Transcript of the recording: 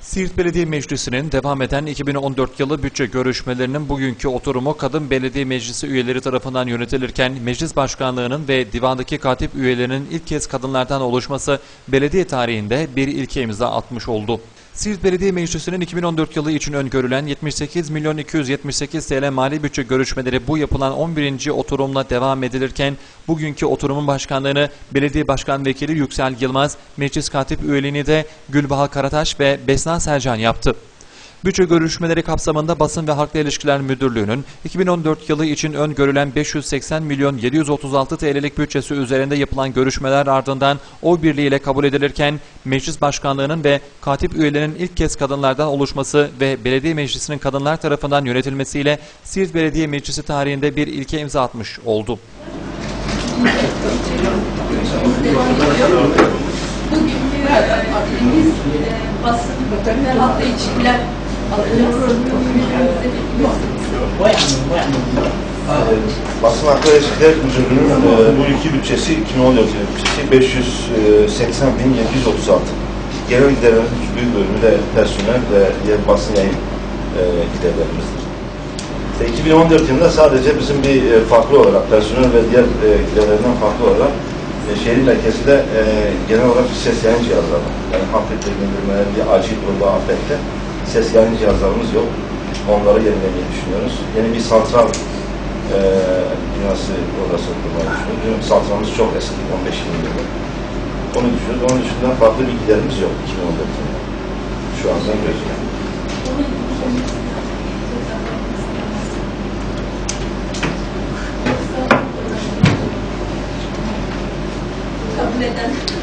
Siirt Belediye Meclisi'nin devam eden 2014 yılı bütçe görüşmelerinin bugünkü oturumu Kadın Belediye Meclisi üyeleri tarafından yönetilirken Meclis Başkanlığı'nın ve divandaki katip üyelerinin ilk kez kadınlardan oluşması belediye tarihinde bir ilke imza atmış oldu. Siirt Belediye Meclisi'nin 2014 yılı için öngörülen 78 milyon 278 TL mali bütçe görüşmeleri bu yapılan 11. oturumla devam edilirken bugünkü oturumun başkanlığını Belediye Başkan Vekili Yüksel Yılmaz, Meclis Katip üyeliğini de Gülbaha Karataş ve Besna Selcan yaptı. Bütçe görüşmeleri kapsamında Basın ve Halkla İlişkiler Müdürlüğü'nün 2014 yılı için öngörülen 580 milyon 736 TL'lik bütçesi üzerinde yapılan görüşmeler ardından oy birliğiyle kabul edilirken Meclis Başkanlığı'nın ve katip üyelerinin ilk kez kadınlardan oluşması ve Belediye Meclisi'nin kadınlar tarafından yönetilmesiyle Siirt Belediye Meclisi tarihinde bir ilke imza atmış oldu. Bugünkü etkinliğimiz e, basın ve halkla ilişkiler. Basın Hakları İlişkiler Müdürlüğü'nün e, bu yılki bütçesi 2014 yılı bütçesi 580 bin 736. Genel giderlerin büyük bölümü de personel ve diğer basın yayın e, giderlerimizdir. İşte 2014 yılında sadece bizim bir e, farklı olarak personel ve diğer e, giderlerinden farklı olarak e, şehir merkezinde e, genel olarak ses yayın cihazları, yani afet bildirmeler, bir acil durumda afette ses yayın cihazlarımız yok. Onları yenilemeyi düşünüyoruz. Yeni bir santral e, binası odası kurmayı düşünüyoruz. Santralımız çok eski, 15-20 yıllık. Onu düşünüyoruz. Onun dışında farklı bir giderimiz yok 2014 yılında. Şu anda gözüken. Kabul eden